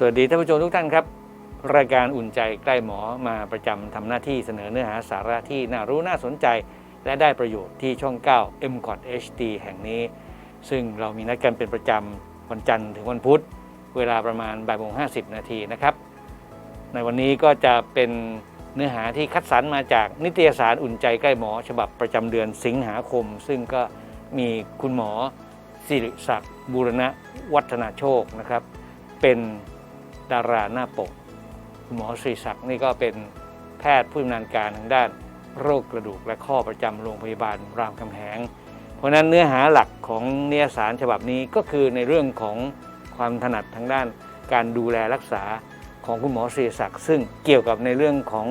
สวัสดีท่านผู้ชมทุกท่านครับ รายการอุ่นใจใกล้หมอมาประจำทำหน้าที่เสนอเนื้อหาสาระที่น่ารู้น่าสนใจ และได้ประโยชน์ที่ช่อง 9 m c o t HD แห่งนี้ ซึ่งเรามีนัดกันเป็นประจำวันจันทร์ถึงวันพุธ เวลาประมาณบ่ายโมงห้นาทีนะครับ ในวันนี้ก็จะเป็นเนื้อหาที่คัดสรรมาจากนิตยสารอุ่นใจใกล้หมอ ฉบับประจำเดือนสิงหาคม ซึ่งก็มีคุณหมอสิริศักดิ์บูรณะวัฒนาโชคนะครับ เป็น ดาราหน้าปก คุณหมอศรีศักดิ์นี่ก็เป็นแพทย์ผู้ชำนาญการทางด้านโรคกระดูกและข้อประจำโรงพยาบาลรามคำแหง เพราะนั้นเนื้อหาหลักของเนิยสารฉบับนี้ก็คือในเรื่องของความถนัดทางด้านการดูแลรักษาของคุณหมอศรีศักดิ์ซึ่งเกี่ยวกับในเรื่องของ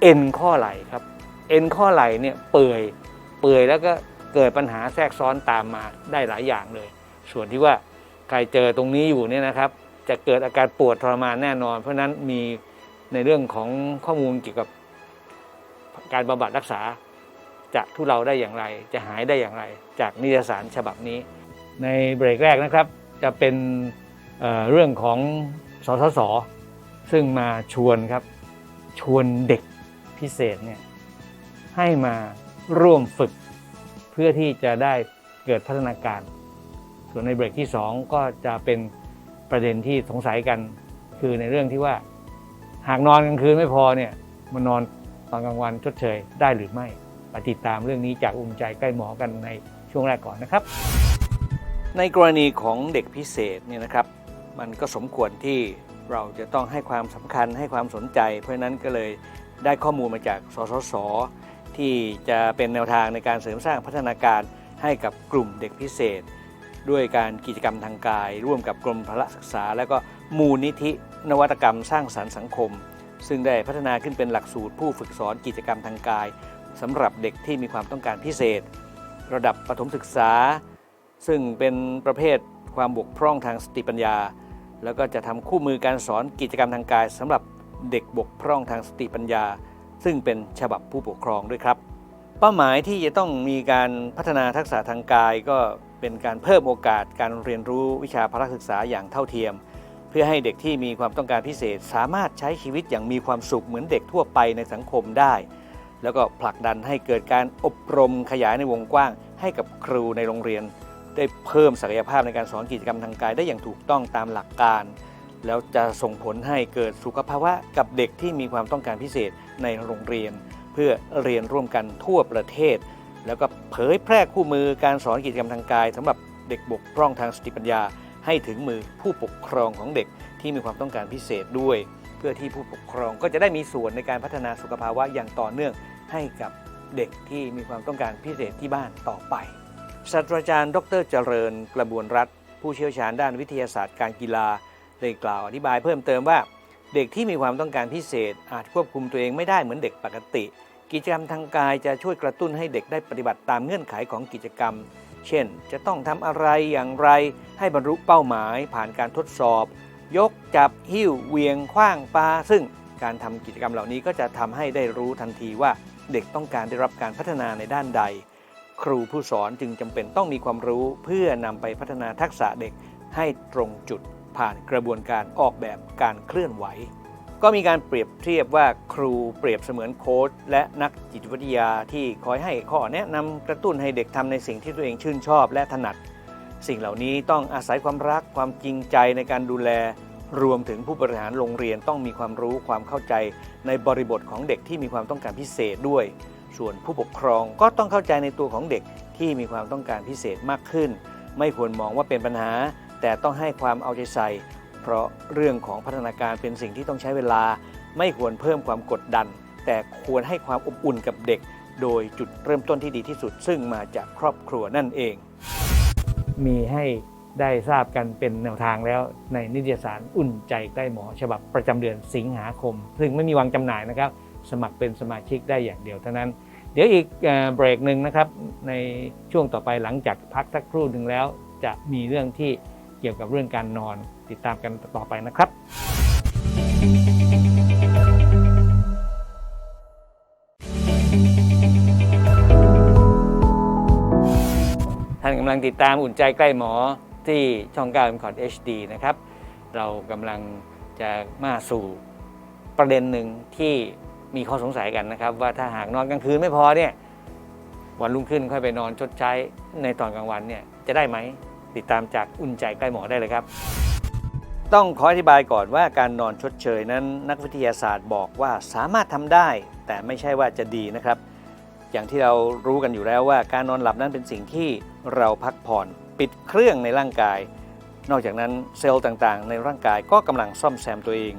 เอ็นข้อไหล่ครับ เอ็นข้อไหล่เนี่ยเปื่อยเปื่อยแล้วก็เกิดปัญหาแทรกซ้อนตามมาได้หลายอย่างเลย ส่วนที่ว่าใครเจอตรงนี้อยู่เนี่ยนะครับ จะเกิดอาการปวดทรมานแน่นอน เพราะนั้นมีในเรื่องของข้อมูลเกี่ยวกับการบำบัดรักษาจะทุเลาได้อย่างไร จะหายได้อย่างไร จากนิตยสารฉบับนี้ ในเบรกแรกนะครับ จะเป็นเเรื่องของสสส ซึ่งมาชวนครับ ชวนเด็กพิเศษเนี่ยให้มาร่วมฝึกเพื่อที่จะได้เกิดพัฒนาการ ส่วนในเบรกที่ 2 ก็จะเป็น ประเด็นที่สงสัยกันคือในเรื่องที่ว่าหากนอนกลางคืนไม่พอเนี่ยมานนอนตอนกลางวันชดเชยได้หรือไม่ไปติดตามเรื่องนี้จากอุ่นใจใกล้หมอกันในช่วงแรกก่อนนะครับ ในกรณีของเด็กพิเศษเนี่ยนะครับมันก็สมควรที่เราจะต้องให้ความสำคัญให้ความสนใจ เพราะนั้นก็เลยได้ข้อมูลมาจากสสส ที่จะเป็นแนวทางในการเสริมสร้างพัฒนาการให้กับกลุ่มเด็กพิเศษ ด้วยการกิจกรรมทางกาย ร่วมกับกรมพละศึกษา และก็มูลนิธินวัตกรรมสร้างสรรค์สังคม ซึ่งได้พัฒนาขึ้นเป็นหลักสูตรผู้ฝึกสอนกิจกรรมทางกายสำหรับเด็กที่มีความต้องการพิเศษ ระดับประถมศึกษา ซึ่งเป็นประเภทความบกพร่องทางสติปัญญา แล้วก็จะทำคู่มือการสอนกิจกรรมทางกายสำหรับเด็กบกพร่องทางสติปัญญา ซึ่งเป็นฉบับผู้ปกครองด้วยครับ เป้าหมายที่จะต้องมีการพัฒนาทักษะทางกายก็ เป็นการเพิ่มโอกาสการเรียนรู้วิชาพละศึกษาอย่างเท่าเทียม เพื่อให้เด็กที่มีความต้องการพิเศษ สามารถใช้ชีวิตอย่างมีความสุขเหมือนเด็กทั่วไปในสังคมได้ แล้วก็ผลักดันให้เกิดการอบรมขยายในวงกว้าง ให้กับครูในโรงเรียน ได้เพิ่มศักยภาพในการสอนกิจกรรมทางกายได้อย่างถูกต้องตามหลักการ แล้วจะส่งผลให้เกิดสุขภาวะกับเด็กที่มีความต้องการพิเศษในโรงเรียน เพื่อเรียนร่วมกันทั่วประเทศ แล้วก็เผยแพร่คู่มือการสอนกิจกรรมทางกายสำหรับเด็กบกพร่องทางสติปัญญา ให้ถึงมือผู้ปกครองของเด็กที่มีความต้องการพิเศษด้วย เพื่อที่ผู้ปกครองก็จะได้มีส่วนในการพัฒนาสุขภาวะอย่างต่อเนื่องให้กับเด็กที่มีความต้องการพิเศษที่บ้านต่อไปศาสตราจารย์ ดรเจริญกระบวนรัฐ ผู้เชี่ยวชาญด้านวิทยาศาสตร์การกีฬาได้กล่าวอธิบายเพิ่มเติมว่า เด็กที่มีความต้องการพิเศษอาจควบคุมตัวเองไม่ได้เหมือนเด็กปกติ กิจกรรมทางกายจะช่วยกระตุ้นให้เด็กได้ปฏิบัติตามเงื่อนไขของกิจกรรม เช่น จะต้องทำอะไรอย่างไรให้บรรลุเป้าหมายผ่านการทดสอบ ยกจับหิ้วเวียงคว้างปาซึ่งการทำกิจกรรมเหล่านี้ก็จะทำให้ได้รู้ทันทีว่าเด็กต้องการได้รับการพัฒนาในด้านใด ครูผู้สอนจึงจำเป็นต้องมีความรู้เพื่อนำไปพัฒนาทักษะเด็กให้ตรงจุดผ่านกระบวนการออกแบบการเคลื่อนไหว ก็มีการเปรียบเทียบว่าครูเปรียบเสมือนโค้ชและนักจิตวิทยาที่คอยให้ข้อแนะนำกระตุ้นให้เด็กทำในสิ่งที่ตัวเองชื่นชอบและถนัด สิ่งเหล่านี้ต้องอาศัยความรักความจริงใจในการดูแล รวมถึงผู้บริหารโรงเรียนต้องมีความรู้ความเข้าใจในบริบทของเด็กที่มีความต้องการพิเศษด้วย ส่วนผู้ปกครองก็ต้องเข้าใจในตัวของเด็กที่มีความต้องการพิเศษมากขึ้น ไม่ควรมองว่าเป็นปัญหา แต่ต้องให้ความเอาใจใส่ เพราะเรื่องของพัฒนาการเป็นสิ่งที่ต้องใช้เวลา ไม่ควรเพิ่มความกดดัน แต่ควรให้ความอบอุ่นกับเด็ก โดยจุดเริ่มต้นที่ดีที่สุด ซึ่งมาจากครอบครัวนั่นเอง มีให้ได้ทราบกันเป็นแนวทางแล้วในนิตยสารอุ่นใจใกล้หมอ ฉบับประจำเดือนสิงหาคม ซึ่งไม่มีวางจำหน่ายนะครับ สมัครเป็นสมาชิกได้อย่างเดียวเท่านั้น เดี๋ยวอีกเอ่อเบรกหนึ่งนะครับ ในช่วงต่อไปหลังจากพักสักครู่หนึ่งแล้ว จะมีเรื่องที่เกี่ยวกับเรื่องการนอน ติดตามกันต่อไปนะครับท่านกำลังติดตามอุ่นใจใกล้หมอที่ช่อง9 m c o t HD นะครับ เรากำลังจะมาสู่ประเด็นหนึ่งที่มีข้อสงสัยกันนะครับ ว่าถ้าหากนอนกลางคืนไม่พอเนี่ยวันรุ่งขึ้นค่อยไปนอนชดใช้ในตอนกลางวันเนี่ยจะได้ไหม ติดตามจากอุ่นใจใกล้หมอได้เลยครับ ต้องขออธิบายก่อนว่าการนอนชดเชยนั้นนักวิทยาศาสตร์บอกว่าสามารถทำได้ แต่ไม่ใช่ว่าจะดีนะครับ อย่างที่เรารู้กันอยู่แล้วว่า การนอนหลับนั้นเป็นสิ่งที่เราพักผ่อนปิดเครื่องในร่างกาย นอกจากนั้นเซลล์ต่างๆ ในร่างกายก็กำลังซ่อมแซมตัวเอง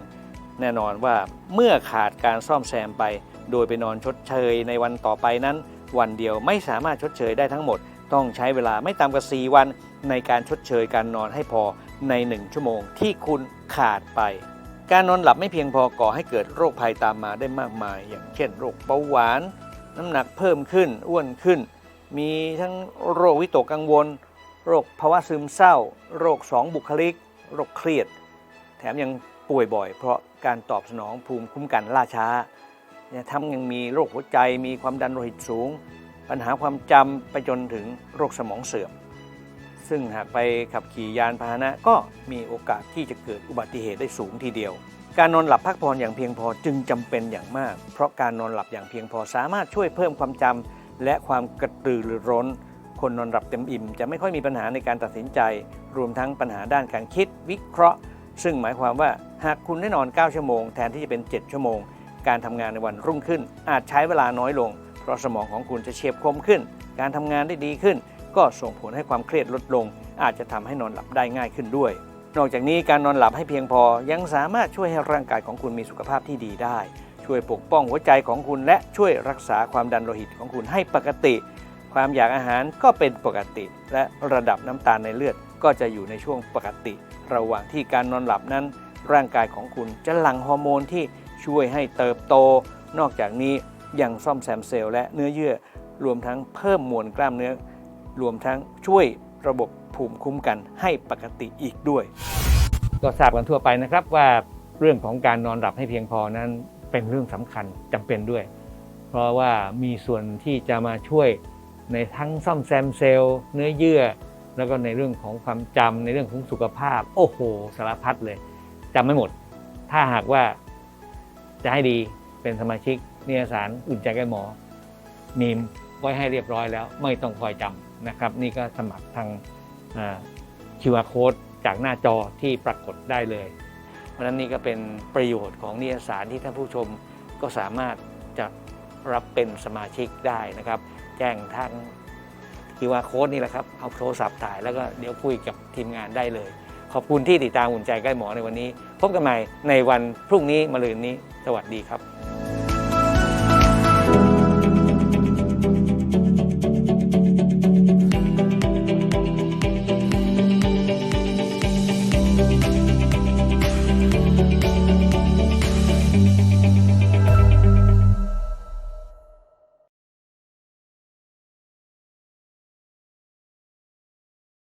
แน่นอนว่าเมื่อขาดการซ่อมแซมไป โดยไปนอนชดเชยในวันต่อไปนั้น วันเดียวไม่สามารถชดเชยได้ทั้งหมด ต้องใช้เวลาไม่ต่ำกว่า4วันในการชดเชยการนอนให้พอ ใน 1 ชั่วโมงที่คุณขาดไป การนอนหลับไม่เพียงพอก่อให้เกิดโรคภัยตามมาได้มากมาย อย่างเช่น โรคเบาหวาน น้ำหนักเพิ่มขึ้น อ้วนขึ้น มีทั้งโรควิตกกังวล โรคภาวะซึมเศร้า โรคสองบุคลิก โรคเครียด แถมยังป่วยบ่อย เพราะการตอบสนองภูมิคุ้มกันล่าช้าเนี่ยทั้งยังมีโรคหัวใจมีความดันโลหิตสูง ปัญหาความจำไปจนถึงโรคสมองเสื่อม ซึ่งหากไปขับขี่ยานพาหนะก็มีโอกาสที่จะเกิดอุบัติเหตุได้สูงทีเดียว การนอนหลับพักผ่อนอย่างเพียงพอจึงจำเป็นอย่างมาก เพราะการนอนหลับอย่างเพียงพอสามารถช่วยเพิ่มความจำและความกระตือรือร้น คนนอนหลับเต็มอิ่ม จะไม่ค่อยมีปัญหาในการตัดสินใจ รวมทั้งปัญหาด้านการคิดวิเคราะห์ ซึ่งหมายความว่าหากคุณได้นอน 9 ชั่วโมงแทนที่จะเป็น 7 ชั่วโมง การทำงานในวันรุ่งขึ้น อาจใช้เวลาน้อยลง เพราะสมองของคุณจะเฉียบคมขึ้น การทำงานได้ดีขึ้น ก็ส่งผลให้ความเครียดลดลง อาจจะทำให้นอนหลับได้ง่ายขึ้นด้วย นอกจากนี้การนอนหลับให้เพียงพอยังสามารถช่วยให้ร่างกายของคุณมีสุขภาพที่ดีได้ ช่วยปกป้องหัวใจของคุณ และช่วยรักษาความดันโลหิตของคุณให้ปกติ ความอยากอาหารก็เป็นปกติ และระดับน้ำตาลในเลือดก็จะอยู่ในช่วงปกติ ระหว่างที่การนอนหลับนั้น ร่างกายของคุณจะหลั่งฮอร์โมนที่ช่วยให้เติบโต นอกจากนี้ยังซ่อมแซมเซลล์และเนื้อเยื่อรวมทั้งเพิ่มมวลกล้ามเนื้อ รวมทั้งช่วยระบบภูมิคุ้มกันให้ปกติอีกด้วย ก็ทราบกันทั่วไปนะครับว่าเรื่องของการนอนหลับให้เพียงพอนั้นเป็นเรื่องสำคัญจำเป็นด้วย เพราะว่ามีส่วนที่จะมาช่วยในทั้งซ่อมแซมเซลล์เนื้อเยื่อ แล้วก็ในเรื่องของความจำในเรื่องของสุขภาพ โอ้โห สารพัดเลยจำไม่หมด ถ้าหากว่าจะให้ดีเป็นสมาชิกนิยสารอุ่นใจกล้หมอมีม ไว้ให้เรียบร้อยแล้ว ไม่ต้องคอยจำนะครับ นี่ก็สมัครทางอ่า QR code จากหน้าจอที่ปรากฏได้เลย เพราะฉะนั้นนี่ก็เป็นประโยชน์ของนิยสารที่ท่านผู้ชมก็สามารถจะรับเป็นสมาชิกได้นะครับ แจ้งทาง QR code นี่แหละครับ เอาโทรศัพท์ถ่ายแล้วก็เดี๋ยวคุยกับทีมงานได้เลย ขอบคุณที่ติดตามหุ่นใจใกล้หมอในวันนี้ พบกันใหม่ในวันพรุ่งนี้มะรืนนี้ สวัสดีครับ